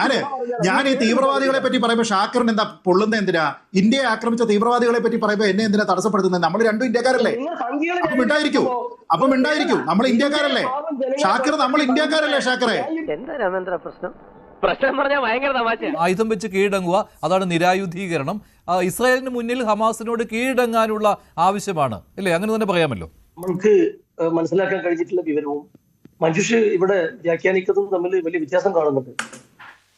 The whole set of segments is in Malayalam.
ഞാൻ ഞാൻ ഈ തീവ്രവാദികളെ പറ്റി പറയുമ്പോൾ ഷാക്കറിന് എന്താ പൊള്ളുന്ന എന്തിനാ? ഇന്ത്യയെ ആക്രമിച്ച തീവ്രവാദികളെ പറ്റി പറയുമ്പോൾ എന്നെ എന്തിനാ തടസ്സപ്പെടുത്തുന്നത് നമ്മൾ രണ്ടും ഇന്ത്യക്കാരല്ലേ. അപ്പൊ ഉണ്ടായിരിക്കൂ അപ്പം ഉണ്ടായിരിക്കൂ നമ്മൾ ഇന്ത്യക്കാരല്ലേ. ഷാക്കർ നമ്മൾ ഇന്ത്യക്കാരല്ലേ ഷാക്കറെ? എന്താ പ്രശ്നം? പ്രശ്നം പറഞ്ഞാൽ ഭയങ്കര തമാശ ആയുധം വെച്ച് കീഴടങ്ങുക അതാണ് നിരായുധീകരണം. ഇസ്രായേലിന് മുന്നിൽ ഹമാസിനോട് കീഴടങ്ങാനുള്ള ആവശ്യമാണ്. അല്ലേ അങ്ങനെ തന്നെ പറയാമല്ലോ. നമുക്ക് മനസ്സിലാക്കാൻ കഴിഞ്ഞിട്ടുള്ള വിവരവും മനുഷ്യ ഇവിടെ വ്യാഖ്യാനിക്കുന്നതും തമ്മിൽ വലിയ വ്യത്യാസം കാണുന്നുണ്ട്.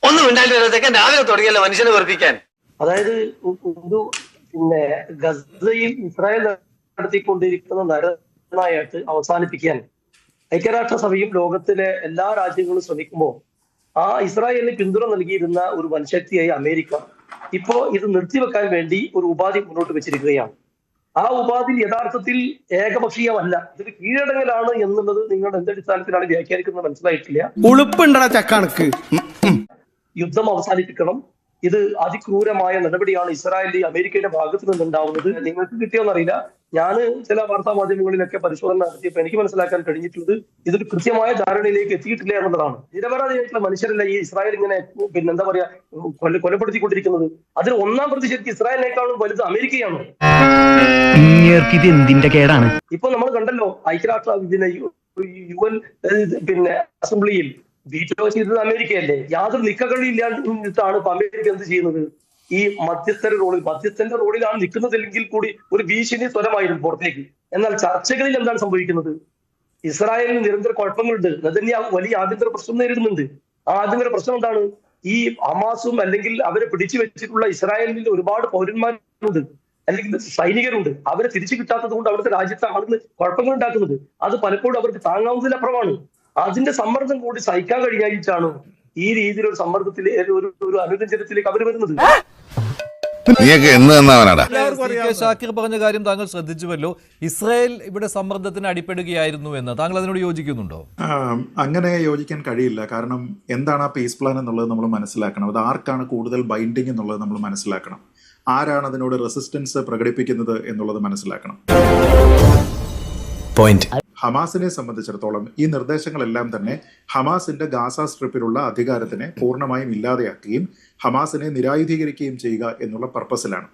ഒന്നും ഉണ്ടായിട്ടില്ല രാവിലെ തുടങ്ങിയല്ല മനുഷ്യനെ വെറുപ്പിക്കാൻ. അതായത് ഒരു പിന്നെ ഗസയിൽ ഇസ്രായേൽ നടത്തിക്കൊണ്ടിരിക്കുന്ന നരനായിട്ട് അവസാനിപ്പിക്കാൻ ഐക്യരാഷ്ട്രസഭയും ലോകത്തിലെ എല്ലാ രാജ്യങ്ങളും ശ്രമിക്കുമ്പോൾ ആ ഇസ്രായേലിന് പിന്തുണ നൽകിയിരുന്ന ഒരു വൻശക്തിയായി അമേരിക്ക ഇപ്പോ ഇത് നിർത്തിവെക്കാൻ വേണ്ടി ഒരു ഉപാധി മുന്നോട്ട് വെച്ചിരിക്കുകയാണ്. ആ ഉപാധി യഥാർത്ഥത്തിൽ ഏകപക്ഷീയമല്ല. ഇതിന് കീഴടങ്ങലാണ് എന്നുള്ളത് നിങ്ങൾ എന്തടിസ്ഥാനത്തിലാണ് വ്യാഖ്യാനിക്കുന്നത് മനസ്സിലായിട്ടില്ല. ഉളുപ്പുണ്ടടാ ചക്കണക്ക് യുദ്ധം അവസാനിപ്പിക്കണം ഇത് അതിക്രൂരമായ നടപടിയാണ് ഇസ്രായേലിന്റെ അമേരിക്കയുടെ ഭാഗത്ത് നിന്നുണ്ടാവുന്നത് നിങ്ങൾക്ക് കിട്ടിയോന്നറിയില്ല ഞാൻ ചില വാർത്താ മാധ്യമങ്ങളിലൊക്കെ പരിശോധന നടത്തിയപ്പോൾ എനിക്ക് മനസ്സിലാക്കാൻ കഴിഞ്ഞിട്ടുള്ളത് ഇതൊരു കൃത്യമായ ധാരണയിലേക്ക് എത്തിയിട്ടില്ല എന്നുള്ളതാണ് നിരപരാധിയായിട്ടുള്ള മനുഷ്യരല്ല ഈ ഇസ്രായേൽ ഇങ്ങനെ പിന്നെ എന്താ പറയാ കൊല കൊലപ്പെടുത്തിക്കൊണ്ടിരിക്കുന്നത് അതിൽ ഒന്നാം പ്രതി ശരിക്കും ഇസ്രായേലിനേക്കാളും വലുത് അമേരിക്കയാണ് ഇപ്പൊ നമ്മൾ കണ്ടല്ലോ ഐക്യരാഷ്ട്ര പിന്നെ യു എൻ പിന്നെ അസംബ്ലിയിൽ വീറ്റോ ചെയ്തത് അമേരിക്കയല്ലേ? യാതൊരു നിക്കകളില്ലാണ്ടാണ് ഇപ്പൊ അമേരിക്ക എന്ത് ചെയ്യുന്നത്? ഈ മധ്യസ്ഥര റോളിൽ മധ്യസ്ഥന്റെ റോളിലാണ് നിൽക്കുന്നതെങ്കിൽ കൂടി ഒരു ഭീഷണി സ്വരമായിരുന്നു പുറത്തേക്ക്. എന്നാൽ ചർച്ചകളിൽ എന്താണ് സംഭവിക്കുന്നത്? ഇസ്രായേലിന് നിരന്തര കുഴപ്പങ്ങളുണ്ട്. നെതന്യാഹു വലിയ ആഭ്യന്തര പ്രശ്നം നേരിടുന്നുണ്ട്. ആ ആഭ്യന്തര പ്രശ്നം എന്താണ്? ഈ അമാസും അല്ലെങ്കിൽ അവരെ പിടിച്ചു വെച്ചിട്ടുള്ള ഇസ്രായേലിന്റെ ഒരുപാട് പൗരന്മാരുണ്ട്. അല്ലെങ്കിൽ സൈനികരുണ്ട്. അവരെ തിരിച്ചു കിട്ടാത്തത് കൊണ്ട് അവിടുത്തെ രാജ്യത്തെ ആളുകൾ കുഴപ്പങ്ങൾ ഉണ്ടാക്കുന്നത്. അത് പലപ്പോഴും അവർക്ക് താങ്ങാവുന്നതിലപ്പുറമാണ്. അതിന്റെ സമ്മർദ്ദം കൂടി സഹിക്കാൻ കഴിയായിട്ടാണ് ഈ രീതിയിൽ ഒരു സമ്മർദ്ദത്തിൽ ഒരു ഒരു അനുരഞ്ജനത്തിലേക്ക് അവർ വരുന്നത്? ഷാക്കിർ പറഞ്ഞ കാര്യം താങ്കൾ ശ്രദ്ധിച്ചുവല്ലോ. ഇസ്രായേൽ ഇവിടെ സമ്മർദ്ദത്തിന് അടിപ്പെടുകയായിരുന്നു എന്ന്. താങ്കൾ അതിനോട് യോജിക്കുന്നുണ്ടോ? അങ്ങനെ യോജിക്കാൻ കഴിയില്ല. കാരണം എന്താണ് ആ പീസ് പ്ലാൻ എന്നുള്ളത് നമ്മൾ മനസ്സിലാക്കണം. അത് ആർക്കാണ് കൂടുതൽ ബൈൻഡിങ് എന്നുള്ളത് നമ്മൾ മനസ്സിലാക്കണം. ആരാണ് അതിനോട് റെസിസ്റ്റൻസ് പ്രകടിപ്പിക്കുന്നത് എന്നുള്ളത് മനസ്സിലാക്കണം. പോയിന്റ് ഹമാസിനെ സംബന്ധിച്ചിടത്തോളം ഈ നിർദ്ദേശങ്ങളെല്ലാം തന്നെ ഹമാസിന്റെ ഗാസ സ്ട്രിപ്പിലുള്ള അധികാരത്തിനെ പൂർണമായും ഇല്ലാതെയാക്കുകയും ഹമാസിനെ നിരായുധീകരിക്കുകയും ചെയ്യുക എന്നുള്ള പർപ്പസിലാണ്.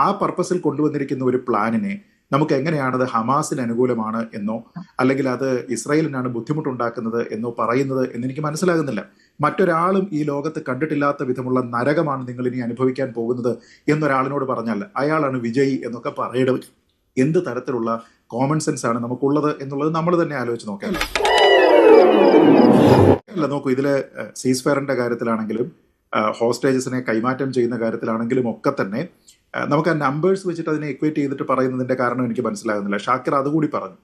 ആ പർപ്പസിൽ കൊണ്ടുവന്നിരിക്കുന്ന ഒരു പ്ലാനിനെ നമുക്ക് എങ്ങനെയാണത് ഹമാസിന് അനുകൂലമാണ് എന്നോ അല്ലെങ്കിൽ അത് ഇസ്രായേലിനാണ് ബുദ്ധിമുട്ടുണ്ടാക്കുന്നത് എന്നോ പറയുന്നത് എന്നെനിക്ക് മനസ്സിലാകുന്നില്ല. മറ്റൊരാളും ഈ ലോകത്ത് കണ്ടിട്ടില്ലാത്ത വിധമുള്ള നരകമാണ് നിങ്ങൾ ഇനി അനുഭവിക്കാൻ പോകുന്നത് എന്നൊരാളിനോട് പറഞ്ഞാൽ അയാളാണ് വിജയി എന്നൊക്കെ പറയേണ്ടത് എന്ത് തരത്തിലുള്ള കോമൺ സെൻസ് ആണ് നമുക്കുള്ളത് എന്നുള്ളത് നമ്മൾ തന്നെ ആലോചിച്ച് നോക്കാം. അല്ല നോക്കൂ ഇതിൽ സീസ് ഫയറിന്റെ കാര്യത്തിലാണെങ്കിലും ഹോസ്റ്റേജസിനെ കൈമാറ്റം ചെയ്യുന്ന കാര്യത്തിലാണെങ്കിലും ഒക്കെ തന്നെ നമുക്ക് ആ നമ്പേഴ്സ് വെച്ചിട്ട് അതിനെ ഇക്വേറ്റ് ചെയ്തിട്ട് പറയുന്നതിന്റെ കാരണം എനിക്ക് മനസ്സിലാകുന്നില്ല. ഷാക്കിർ അതുകൂടി പറഞ്ഞു.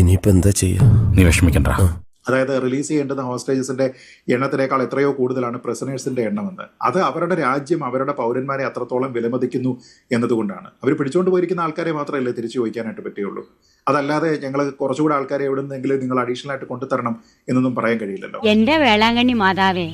ഇനിയിപ്പോ എന്താ ചെയ്യാ? നീ വിഷമിക്കണ്ട. അതായത് റിലീസ് ചെയ്യേണ്ടുന്ന ഹോസ്റ്റേജസിന്റെ എണ്ണത്തിനേക്കാൾ എത്രയോ കൂടുതലാണ് പ്രസനേഴ്സിന്റെ എണ്ണമെന്ന്. അത് അവരുടെ രാജ്യം അവരുടെ പൗരന്മാരെ അത്രത്തോളം വിലമതിക്കുന്നു എന്നതുകൊണ്ടാണ്. അവർ പിടിച്ചുകൊണ്ട് പോയിരിക്കുന്ന ആൾക്കാരെ മാത്രമല്ലേ തിരിച്ചു ചോദിക്കാനായിട്ട് പറ്റുകയുള്ളൂ. അതല്ലാതെ ഞങ്ങൾ കുറച്ചുകൂടെ ആൾക്കാരെ എവിടുന്നെങ്കിലും നിങ്ങൾ അഡീഷണൽ ആയിട്ട് കൊണ്ടുതരണം എന്നൊന്നും പറയാൻ കഴിയില്ലല്ലോ. എന്റെ വേളാങ്കണ്ണി മാതാവേ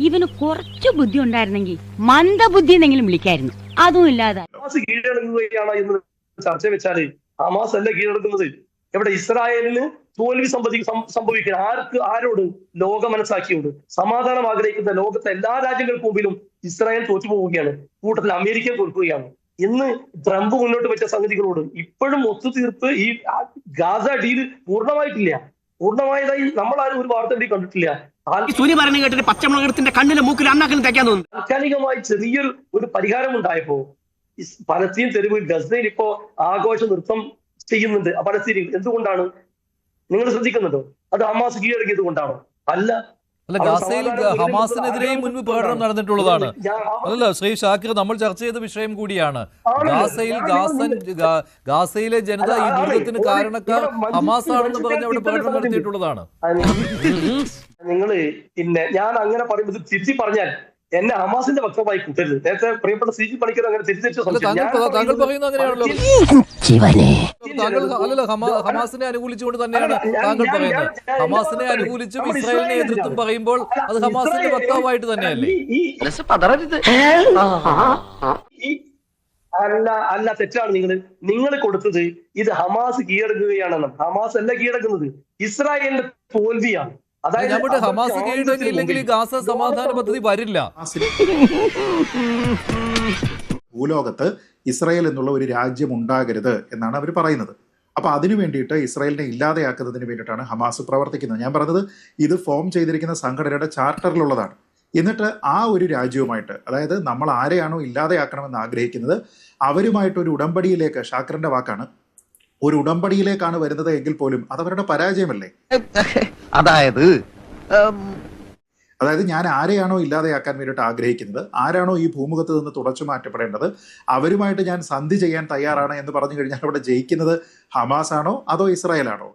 ഇവന് കുറച്ചു ബുദ്ധി ഉണ്ടായിരുന്നെങ്കിൽ മന്ദബുദ്ധി എന്നെങ്കിലും വിളിക്കായിരുന്നു. അതും ഇല്ലാതെ. ഹമാസ് കീഴടങ്ങുകയാണ് എന്ന് ചർച്ച വെച്ചാൽ ഹമാസ് അല്ല കീഴടക്കുന്നത് എവിടെ ഇസ്രായേലിന് തോൽവി സംഭവി സംഭവിക്കുന്നത് ആർക്ക് ആരോട്? ലോകം മനസ്സാക്കിയോട് സമാധാനം ആഗ്രഹിക്കുന്ന ലോകത്തെ എല്ലാ രാജ്യങ്ങൾക്ക് മുമ്പിലും ഇസ്രായേൽ തോറ്റു പോവുകയാണ് കൂട്ടത്തിൽ അമേരിക്ക തോൽക്കുകയാണ്. ഇന്ന് ട്രംപ് മുന്നോട്ട് വെച്ച സംഗതികളോട് ഇപ്പോഴും ഒത്തുതീർപ്പ് ഈ ഗാസ ഡീൽ പൂർണമായിട്ടില്ല. പൂർണമായതായി നമ്മൾ ആരും ഒരു വാർത്ത കൂടി കണ്ടിട്ടില്ല. സൂര്യ പറഞ്ഞു കേട്ടിട്ട് പച്ചമുളകത്തിന്റെ കണ്ണിലെ മൂക്കിൽ അണ്ണാക്കിലും തേക്കാൻ തോന്നുന്നു. താൽക്കാലികമായി ചെറിയൊരു ഒരു പരിഹാരം ഉണ്ടായപ്പോ പലസ്തീൻ തെരുവ് ഗസയിൽ ഇപ്പോ ആഘോഷ നൃത്തം ചെയ്യുന്നുണ്ട്. പലസ്തീനിൽ എന്തുകൊണ്ടാണ് നിങ്ങൾ ശ്രദ്ധിക്കുന്നുണ്ടോ അത് ഹമാസ് കീഴടക്കിയത് കൊണ്ടാണോ? അല്ല. അല്ല ഗാസയിൽ ഹമാസിനെതിരെയും മുൻപ് പ്രകടനം നടന്നിട്ടുള്ളതാണ്. അതല്ല ശ്രീ ഷാക്കിർ നമ്മൾ ചർച്ച ചെയ്ത വിഷയം കൂടിയാണ്. ഗാസയിൽ ഗാസൻ ഗാസയിലെ ജനത ഈ ദുരിതത്തിന് കാരണക്കാർ ഹമാസ് ആണെന്ന് പറഞ്ഞ് അവിടെ പ്രകടനം നടത്തിയിട്ടുള്ളതാണ്. നിങ്ങൾ പിന്നെ ഞാൻ അങ്ങനെ പറയുമ്പോൾ തിരുത്തി പറഞ്ഞാൽ എന്നെ ഹമാസിന്റെ വക്തമായി കൂട്ടരുത്. നേരത്തെ പ്രിയപ്പെട്ട സി ജി പണിക്കർ അങ്ങനെ തിരിച്ചു ഹമാസിനെ അനുകൂലിച്ചുകൊണ്ട് തന്നെയാണ് താങ്കൾ പറയുന്നത്. ഹമാസിനെ അനുകൂലിച്ചും ഇസ്രായേലിനെ എതിർത്തും. പറയുമ്പോൾ അത് ഹമാസിന്റെ വക്താവായിട്ട് തന്നെയല്ലേ? അല്ല അല്ല തെറ്റാണ് നിങ്ങൾ നിങ്ങൾ കൊടുത്തത് ഇത് ഹമാസ് കീഴടക്കുകയാണെന്ന് ഹമാസ് അല്ല കീഴടക്കുന്നത് ഇസ്രായേലിന്റെ തോൽവിയാണ്. പോട്ടെ ഹമാസ് കീഴടങ്ങിയില്ലെങ്കിൽ ഗാസ സമാധാന പദ്ധതി വരില്ല. ഭൂലോകത്ത് ഇസ്രായേൽ എന്നുള്ള ഒരു രാജ്യം ഉണ്ടാകരുത് എന്നാണ് അവർ പറയുന്നത്. അപ്പൊ അതിനു വേണ്ടിയിട്ട് ഇസ്രായേലിനെ ഇല്ലാതെയാക്കുന്നതിന് വേണ്ടിയിട്ടാണ് ഹമാസ് പ്രവർത്തിക്കുന്നത്. ഞാൻ പറഞ്ഞത് ഇത് ഫോം ചെയ്തിരിക്കുന്ന സംഘടനയുടെ ചാർട്ടറിലുള്ളതാണ്. എന്നിട്ട് ആ ഒരു രാജ്യവുമായിട്ട് അതായത് നമ്മൾ ആരെയാണോ ഇല്ലാതെയാക്കണമെന്ന് ആഗ്രഹിക്കുന്നത് അവരുമായിട്ട് ഒരു ഉടമ്പടിയിലേക്ക് ഷാക്കറിന്റെ വാക്കാണ് ഒരു ഉടമ്പടിയിലേക്കാണ് വരുന്നത് എങ്കിൽ പോലും അതവരുടെ അവരുടെ പരാജയമല്ലേ? അതായത് അതായത് ഞാൻ ആരെയാണോ ഇല്ലാതെയാക്കാൻ വേണ്ടിയിട്ട് ആഗ്രഹിക്കുന്നത് ആരാണോ ഈ ഭൂമുഖത്ത് നിന്ന് തുടച്ചു മാറ്റപ്പെടേണ്ടത് അവരുമായിട്ട് ഞാൻ സന്ധി ചെയ്യാൻ തയ്യാറാണ് എന്ന് പറഞ്ഞു കഴിഞ്ഞാൽ അവിടെ ജയിക്കുന്നത് ഹമാസ് ആണോ അതോ ഇസ്രായേൽ ആണോ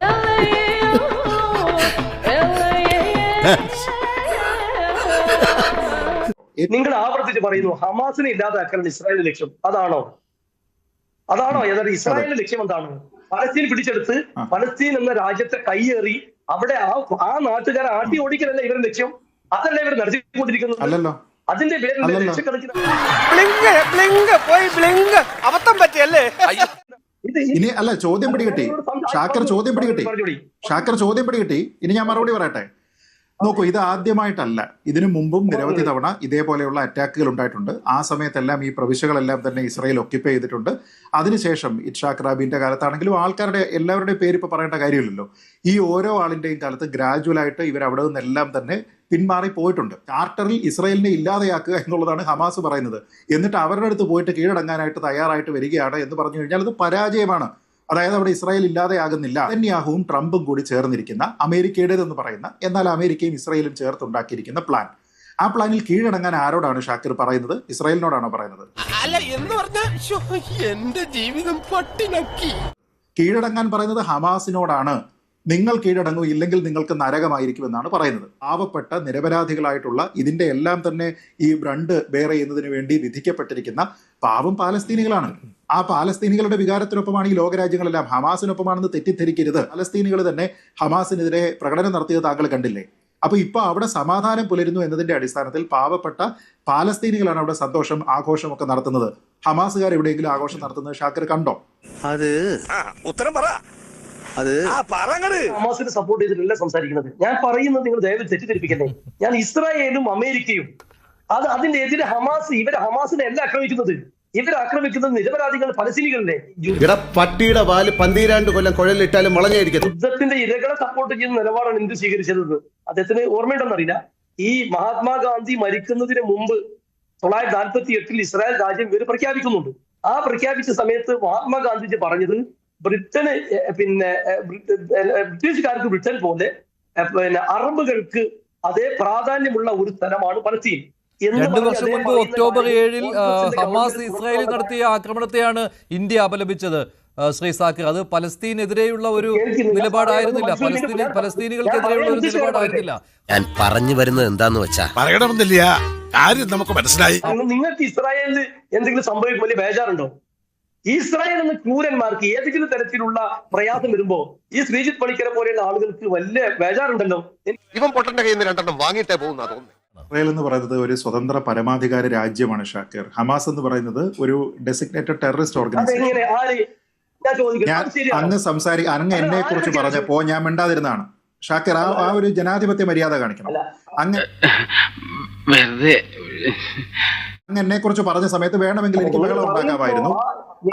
നിങ്ങൾ ആവർത്തിച്ച് പറയുന്നു ഹമാസിനെ ഇല്ലാതാക്കാൻ ഇസ്രായേൽ ലക്ഷ്യം. അതാണോ? അതാണോ? ഏതാണ്ട് ഇസ്രായേലിന്റെ ലക്ഷ്യം എന്താണ്? പലസ്തീൻ പിടിച്ചെടുത്ത്. പലസ്തീൻ എന്ന രാജ്യത്തെ കൈയേറി അവിടെ ആ ആ നാട്ടുകാരെ ആട്ടി ഓടിക്കലല്ല ഇവരുടെ ലക്ഷ്യം? അതല്ല ഇവർ നടത്തിക്കൊണ്ടിരിക്കുന്നത് അല്ലല്ലോ. അതിന്റെ പേരിൽ. ലക്ഷക്കണക്കിന് അബദ്ധം പറ്റിയല്ലേ? ഇനി അല്ല ചോദ്യം പിടികിട്ടി. ഷാക്കർ ചോദ്യം പിടികിട്ടി. ഷാക്കർ ചോദ്യം പിടികിട്ടി. ഇനി ഞാൻ മറുപടി പറയട്ടെ? നോക്കൂ ഇത് ആദ്യമായിട്ടല്ല. ഇതിനു മുമ്പും നിരവധി തവണ ഇതേപോലെയുള്ള അറ്റാക്കുകൾ ഉണ്ടായിട്ടുണ്ട്. ആ സമയത്തെല്ലാം ഈ പ്രവിശ്യകളെല്ലാം തന്നെ ഇസ്രായേൽ ഒക്യുപ്പൈ ചെയ്തിട്ടുണ്ട്. അതിനുശേഷം ഇറ്റ്ഷാഖ് റാബിന്റെ കാലത്താണെങ്കിലും ആൾക്കാരുടെ എല്ലാവരുടെയും പേര് ഇപ്പോൾ പറയേണ്ട കാര്യമില്ലല്ലോ. ഈ ഓരോ ആളിന്റെയും കാലത്ത് ഗ്രാജുവൽ ആയിട്ട് ഇവർ അവിടെ നിന്നെല്ലാം തന്നെ പിന്മാറി പോയിട്ടുണ്ട്. ചാർട്ടറിൽ ഇസ്രായേലിനെ ഇല്ലാതെയാക്കുക എന്നുള്ളതാണ് ഹമാസ് പറയുന്നത്. എന്നിട്ട് അവരുടെ അടുത്ത് പോയിട്ട് കീഴടങ്ങാനായിട്ട് തയ്യാറായിട്ട് വരികയാണ് എന്ന് പറഞ്ഞു കഴിഞ്ഞാൽ അത് പരാജയമാണ്. അതായത് അവിടെ ഇസ്രായേൽ ഇല്ലാതെയാകുന്നില്ല നെതന്യാഹുവും ട്രംപും കൂടി ചേർന്നിരിക്കുന്ന അമേരിക്കയുടേതെന്ന് പറയുന്ന എന്നാൽ അമേരിക്കയും ഇസ്രായേലും ചേർത്തുണ്ടാക്കിയിരിക്കുന്ന പ്ലാൻ ആ പ്ലാനിൽ കീഴടങ്ങാൻ ആരോടാണ് ഷാക്കിർ പറയുന്നത്? ഇസ്രായേലിനോടാണോ പറയുന്നത്? അല്ല എന്ന് പറഞ്ഞാൽ എന്റെ ജീവിതം പട്ടിണക്കി. കീഴടങ്ങാൻ പറയുന്നത് ഹമാസിനോടാണ്. നിങ്ങൾ കീഴടങ്ങൂ ഇല്ലെങ്കിൽ നിങ്ങൾക്ക് നരകമായിരിക്കും എന്നാണ് പറയുന്നത്. പാവപ്പെട്ട നിരപരാധികളായിട്ടുള്ള ഇതിന്റെ എല്ലാം തന്നെ ഈ ബ്രണ്ട് ബേർ ചെയ്യുന്നതിന് വേണ്ടി വിധിക്കപ്പെട്ടിരിക്കുന്ന പാവം പാലസ്തീനികളാണ്. ആ പാലസ്തീനികളുടെ വികാരത്തിനൊപ്പമാണ് ഈ ലോകരാജ്യങ്ങളെല്ലാം. ഹമാസിനൊപ്പമാണെന്ന് തെറ്റിദ്ധരിക്കരുത്. പാലസ്തീനികൾ തന്നെ ഹമാസിനെതിരെ പ്രകടനം നടത്തിയത് താങ്കൾ കണ്ടില്ലേ? അപ്പൊ ഇപ്പൊ അവിടെ സമാധാനം പുലരുന്നു എന്നതിന്റെ അടിസ്ഥാനത്തിൽ പാവപ്പെട്ട പാലസ്തീനികളാണ് അവിടെ സന്തോഷം ആഘോഷം ഒക്കെ നടത്തുന്നത്. ഹമാസുകാർ എവിടെയെങ്കിലും ആഘോഷം നടത്തുന്നത് ഷാക്കർ കണ്ടോ? അത് ഉത്തരം പറ. അത് ഹമാസിനെ സപ്പോർട്ട് ചെയ്തിട്ടല്ല സംസാരിക്കുന്നത്? ഞാൻ പറയുന്നത് നിങ്ങൾ ദയവ് തെറ്റിദ്ധരിപ്പിക്കല്ലേ? ഞാൻ ഇസ്രായേലും അമേരിക്കയും അത് അതിന്റെ എതിരെ ഹമാസ് ഇവരെ ഹമാസിനെ അല്ല ആക്രമിക്കുന്നത്. ഇവർ ആക്രമിക്കുന്നത് നിരപരാധികൾ പലസ്തീനികളല്ലേ ഇട പട്ടിയുടെ വാൽ പന്തിരാണ്ട് കൊല്ലം കുഴലിട്ടാലും വളഞ്ഞായിരിക്കും യുദ്ധത്തിന്റെ ഇരകളെ സപ്പോർട്ട് ചെയ്യുന്ന നിലപാടാണ് ഇന്ത്യ സ്വീകരിച്ചത് അദ്ദേഹത്തിന് ഓർമ്മയുണ്ടെന്നറിയില്ല. ഈ മഹാത്മാഗാന്ധി മരിക്കുന്നതിന് മുമ്പ് തൊള്ളായിരത്തി നാൽപ്പത്തി എട്ടിൽ ഇസ്രായേൽ രാജ്യം ഇവർ പ്രഖ്യാപിക്കുന്നുണ്ട്. ആ പ്രഖ്യാപിച്ച സമയത്ത് മഹാത്മാഗാന്ധിജി പറഞ്ഞത് ബ്രിട്ടന് പിന്നെ ബ്രിട്ടീഷുകാർക്ക് ബ്രിട്ടൻ പോലെ പിന്നെ അറബുകൾക്ക് അതേ പ്രാധാന്യമുള്ള ഒരു സ്ഥലമാണ് പലസ്തീൻ. രണ്ടു വർഷം മുൻപ് ഒക്ടോബർ ഏഴിൽ ഹമാസ് ഇസ്രായേലിൽ നടത്തിയ ആക്രമണത്തെയാണ് ഇന്ത്യ അപലപിച്ചത് ശ്രീ സാക്കിർ. അത് പലസ്തീനെതിരെയുള്ള ഒരു നിലപാടായിരുന്നില്ല. പലസ്തീൻ പലസ്തീനി പലസ്തീനികൾക്കെതിരെയുള്ള ഒരു നിലപാടായിരുന്നില്ല. ഞാൻ പറഞ്ഞു വരുന്നത് എന്താന്ന് വെച്ചാ പറയണമെന്നില്ല. കാര്യം നമുക്ക് മനസ്സിലായി. നിങ്ങൾ- നിങ്ങൾക്ക് ഇസ്രായേലിൽ എന്തെങ്കിലും സംഭവിക്കും വലിയ ബേജാറുണ്ടോ? ഇസ്രായേൽ എന്ന ക്രൂരന്മാർക്ക് ഏതെങ്കിലും തരത്തിലുള്ള പ്രയാസം വരുമ്പോ ഈ ശ്രീജിത്ത് പണിക്കരെ പോലെയുള്ള ആളുകൾക്ക് വലിയ ബേജാറുണ്ടല്ലോ. ഇവൻ പൊട്ടന്റെ കയ്യിൽ നിന്ന് രണ്ടെണ്ണം വാങ്ങിയിട്ടേ പോകുന്ന തോന്നുന്നു. ഇസ്രായേൽ എന്ന് പറയുന്നത് ഒരു സ്വതന്ത്ര പരമാധികാര രാജ്യമാണ് ഷാക്കിർ. ഹമാസ് എന്ന് പറയുന്നത് ഒരു ഡെസിഗ്നേറ്റഡ് ടെററിസ്റ്റ് ഓർഗനൈസേഷൻ അങ്ങ് സംസാരി അങ്ങ് എന്നെ കുറിച്ച് പറഞ്ഞപ്പോ ഞാൻ മിണ്ടാതിരുന്നാണ് ഷാക്കിർ ആ ആ ഒരു ജനാധിപത്യ മര്യാദ കാണിക്കണം. അങ്ങ് വെറുതെ അങ്ങ് എന്നെ കുറിച്ച് പറഞ്ഞ സമയത്ത് വേണമെങ്കിൽ എനിക്ക് ബഹളം ഉണ്ടാക്കാമായിരുന്നു.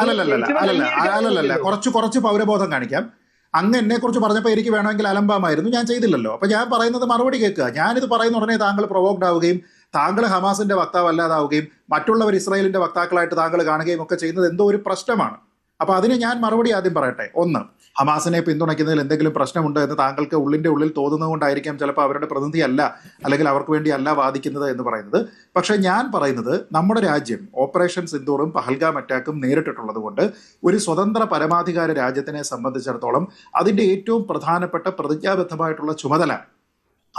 അല്ലല്ലല്ല അല്ലല്ല അല്ലല്ല കുറച്ച് കുറച്ച് പൗരബോധം കാണിക്കാം. അങ്ങ് എന്നെ കുറിച്ച് പറഞ്ഞപ്പോൾ എനിക്ക് വേണമെങ്കിൽ അലമ്പാമായിരുന്നു. ഞാൻ ചെയ്തില്ലല്ലോ. അപ്പൊ ഞാൻ പറയുന്നത് മറുപടി കേൾക്കുക. ഞാനിത് പറയുന്ന ഉടനെ താങ്കൾ പ്രൊവോക്ഡ് ആവുകയും താങ്കൾ ഹമാസിന്റെ വക്താവ് അല്ലാതാവുകയും മറ്റുള്ളവർ ഇസ്രായേലിന്റെ വക്താക്കളായിട്ട് താങ്കൾ കാണുകയും ഒക്കെ ചെയ്യുന്നത് എന്തോ ഒരു പ്രശ്നമാണ്. അപ്പൊ അതിന് ഞാൻ മറുപടി ആദ്യം പറയട്ടെ. ഒന്ന് ഹമാസിനെ പിന്തുണയ്ക്കുന്നതിൽ എന്തെങ്കിലും പ്രശ്നമുണ്ട് എന്ന് താങ്കൾക്ക് ഉള്ളിന്റെ ഉള്ളിൽ തോന്നുന്നതുകൊണ്ടായിരിക്കാം ചിലപ്പോൾ അവരുടെ പ്രതിനിധി അല്ല അല്ലെങ്കിൽ അവർക്ക് വേണ്ടി അല്ല വാദിക്കുന്നത് എന്ന് പറയുന്നത്. പക്ഷേ ഞാൻ പറയുന്നത് നമ്മുടെ രാജ്യം ഓപ്പറേഷൻ സിന്ദൂറും പഹൽഗാം അറ്റാക്കും നേരിട്ടിട്ടുള്ളത് കൊണ്ട് ഒരു സ്വതന്ത്ര പരമാധികാര രാജ്യത്തിനെ സംബന്ധിച്ചിടത്തോളം അതിന്റെ ഏറ്റവും പ്രധാനപ്പെട്ട പ്രതിജ്ഞാബദ്ധമായിട്ടുള്ള ചുമതല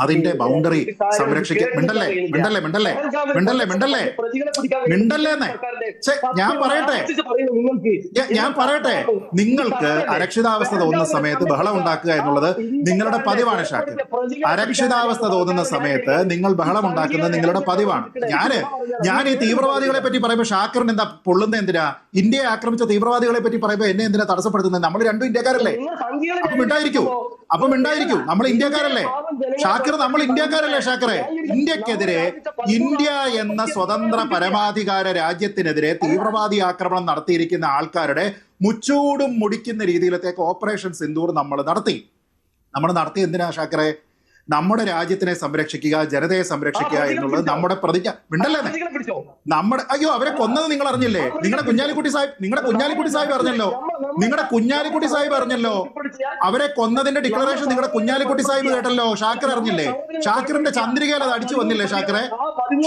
അതിന്റെ ബൗണ്ടറി സംരക്ഷിക്കാൻ മിണ്ടല്ലേ? മിണ്ടല്ലേ? മിണ്ടല്ലേ? മിണ്ടല്ലേ? മിണ്ടല്ലേ? മിണ്ടല്ലേന്നേ? ഞാൻ പറയട്ടെ. ഞാൻ പറയട്ടെ. നിങ്ങൾക്ക് അരക്ഷിതാവസ്ഥ തോന്നുന്ന സമയത്ത് ബഹളം ഉണ്ടാക്കുക എന്നുള്ളത് നിങ്ങളുടെ പതിവാണ് ഷാക്കിർ. അരക്ഷിതാവസ്ഥ തോന്നുന്ന സമയത്ത് നിങ്ങൾ ബഹളം ഉണ്ടാക്കുന്നത് നിങ്ങളുടെ പതിവാണ്. ഞാൻ ഞാൻ ഈ തീവ്രവാദികളെ പറ്റി പറയുമ്പോൾ ഷാക്കിറിന് എന്താ പൊള്ളുന്ന എന്തിനാ? ഇന്ത്യയെ ആക്രമിച്ച തീവ്രവാദികളെ പറ്റി പറയുമ്പോൾ എന്നെ എന്തിനാ തടസ്സപ്പെടുത്തുന്നത്? നമ്മൾ രണ്ടും ഇന്ത്യക്കാരല്ലേ? അപ്പൊ മിണ്ടായിരിക്കൂ അപ്പം ഉണ്ടായിരിക്കും നമ്മൾ ഇന്ത്യക്കാരല്ലേ? ഷാക്കിർ നമ്മൾ ഇന്ത്യക്കാരല്ലേ ഷാക്കിറെ? ഇന്ത്യക്കെതിരെ ഇന്ത്യ എന്ന സ്വതന്ത്ര പരമാധികാര രാജ്യത്തിനെതിരെ തീവ്രവാദി ആക്രമണം നടത്തിയിരിക്കുന്ന ആൾക്കാരുടെ മുച്ചൂടും മുടിക്കുന്ന രീതിയിലത്തേക്ക് ഓപ്പറേഷൻ സിന്ദൂർ നമ്മൾ നടത്തി. നമ്മൾ നടത്തി എന്തിനാ ഷാക്കറെ? നമ്മുടെ രാജ്യത്തിനെ സംരക്ഷിക്കുക ജനതയെ സംരക്ഷിക്കുക എന്നുള്ളത് നമ്മുടെ പ്രതിജ്ഞ. പിടിച്ചോ? നമ്മുടെ അയ്യോ അവരെ കൊന്നത് നിങ്ങൾ അറിഞ്ഞില്ലേ? നിങ്ങളുടെ കുഞ്ഞാലിക്കുട്ടി സാഹിബ് നിങ്ങളുടെ കുഞ്ഞാലിക്കുട്ടി സാഹിബ് അറിഞ്ഞല്ലോ? നിങ്ങളുടെ കുഞ്ഞാലിക്കുട്ടി സാഹിബ് അറിഞ്ഞല്ലോ? അവരെ കൊന്നതിന്റെ ഡിക്ലറേഷൻ നിങ്ങളുടെ കുഞ്ഞാലിക്കുട്ടി സാഹിബ് കേട്ടല്ലോ? ഷാക്കർ അറിഞ്ഞില്ലേ? ഷാക്കറിന്റെ ചന്ദ്രികയിൽ അത് അടിച്ചു വന്നില്ലേ ഷാക്കിറെ?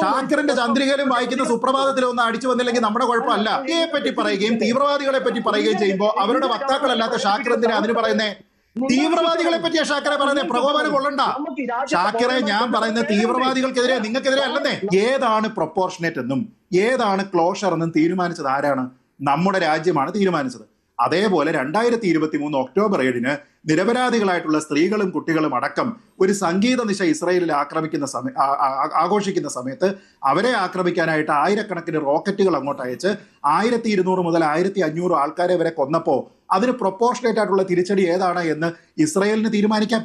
ഷാക്കറിന്റെ ചന്ദ്രികയിലും വായിക്കുന്ന സുപ്രഭാതത്തിൽ ഒന്ന് അടിച്ചു വന്നില്ലെങ്കിൽ നമ്മുടെ കുഴപ്പമല്ല. ഇയെ പറ്റി പറയുകയും തീവ്രവാദികളെ പറ്റി പറയുകയും ചെയ്യുമ്പോൾ അവരുടെ വക്താക്കളല്ലാത്ത ഷാക്കർ എന്തിനാ അതിന് പറയുന്നേ? തീവ്രവാദികളെ പറ്റിയാ ഷാക്കറെ പറയുന്നത് പ്രകോപനം കൊള്ളണ്ട. ഷാക്കറെ ഞാൻ പറയുന്ന തീവ്രവാദികൾക്കെതിരെ നിങ്ങൾക്കെതിരെ അല്ലെന്നേ. ഏതാണ് പ്രൊപ്പോർഷനേറ്റ് എന്നും ഏതാണ് ക്ലോഷർ എന്നും തീരുമാനിച്ചത് ആരാണ്? നമ്മുടെ രാജ്യമാണ് തീരുമാനിച്ചത്. അതേപോലെ രണ്ടായിരത്തി ഇരുപത്തി മൂന്ന് ഒക്ടോബർ ഏഴിന് നിരപരാധികളായിട്ടുള്ള സ്ത്രീകളും കുട്ടികളും അടക്കം ഒരു സംഗീത നിശ ഇസ്രയേലിൽ ആക്രമിക്കുന്ന സമയ ആഘോഷിക്കുന്ന സമയത്ത് അവരെ ആക്രമിക്കാനായിട്ട് ആയിരക്കണക്കിന് റോക്കറ്റുകൾ അങ്ങോട്ട് അയച്ച് ആയിരത്തി ഇരുന്നൂറ് മുതൽ ആയിരത്തി അഞ്ഞൂറ് ആൾക്കാരെ വരെ കൊന്നപ്പോൾ അതിന് പ്രൊപ്പോർഷനേറ്റ് ആയിട്ടുള്ള തിരിച്ചടി ഏതാണ് എന്ന് ഇസ്രയേലിന് തീരുമാനിക്കാം.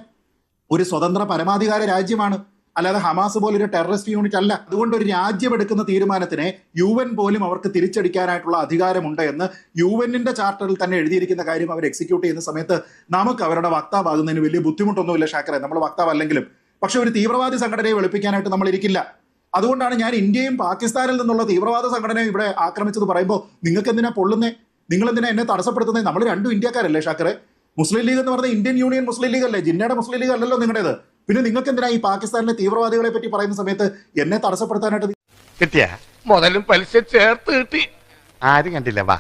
ഒരു സ്വതന്ത്ര പരമാധികാര രാജ്യമാണ്. അല്ലാതെ ഹമാസ് പോലൊരു ടെററിസ്റ്റ് യൂണിറ്റ് അല്ല. അതുകൊണ്ട് ഒരു രാജ്യം എടുക്കുന്ന തീരുമാനത്തിനെ യു എൻ പോലും അവർക്ക് തിരിച്ചടിക്കാനായിട്ടുള്ള അധികാരമുണ്ട് എന്ന് യു എന്നിന്റെ ചാർട്ടറിൽ തന്നെ എഴുതിയിരിക്കുന്ന കാര്യം അവർ എക്സിക്യൂട്ട് ചെയ്യുന്ന സമയത്ത് നമുക്ക് അവരുടെ വക്താവാകുന്നതിന് വലിയ ബുദ്ധിമുട്ടൊന്നുമില്ല ഷാക്കറെ. നമ്മൾ വക്താവല്ലെങ്കിലും. പക്ഷെ ഒരു തീവ്രവാദി സംഘടനയെ വെളുപ്പിക്കാനായിട്ട് നമ്മൾ ഇരിക്കില്ല. അതുകൊണ്ടാണ് ഞാൻ ഇന്ത്യയും പാകിസ്ഥാനിൽ നിന്നുള്ള തീവ്രവാദ സംഘടനയെ ഇവിടെ ആക്രമിച്ചത് പറയുമ്പോൾ നിങ്ങൾക്ക് എന്തിനാ പൊള്ളുന്നേ? നിങ്ങൾ എന്തിനാ എന്നെ തടസ്സപ്പെടുത്തുന്നത് നമ്മൾ രണ്ടും ഇന്ത്യക്കാരല്ലേ ഷാക്കറെ? മുസ്ലിം ലീഗ് എന്ന് പറഞ്ഞ ഇന്ത്യൻ യൂണിയൻ മുസ്ലിം ലീഗ് അല്ലേ? ജിന്നയുടെ മുസ്ലിം ലീഗ് അല്ലല്ലോ നിങ്ങളുടേത്. പിന്നെ നിങ്ങൾക്ക് എന്തിനാ ഈ പാകിസ്ഥാനിലെ തീവ്രവാദികളെ പറ്റി പറയുന്ന സമയത്ത് എന്നെ തടസ്സപ്പെടുത്താനായിട്ട് കിട്ടിയ? മുതലും പലിശ ചേർത്ത് കിട്ടി. ആരും കണ്ടില്ല വാ.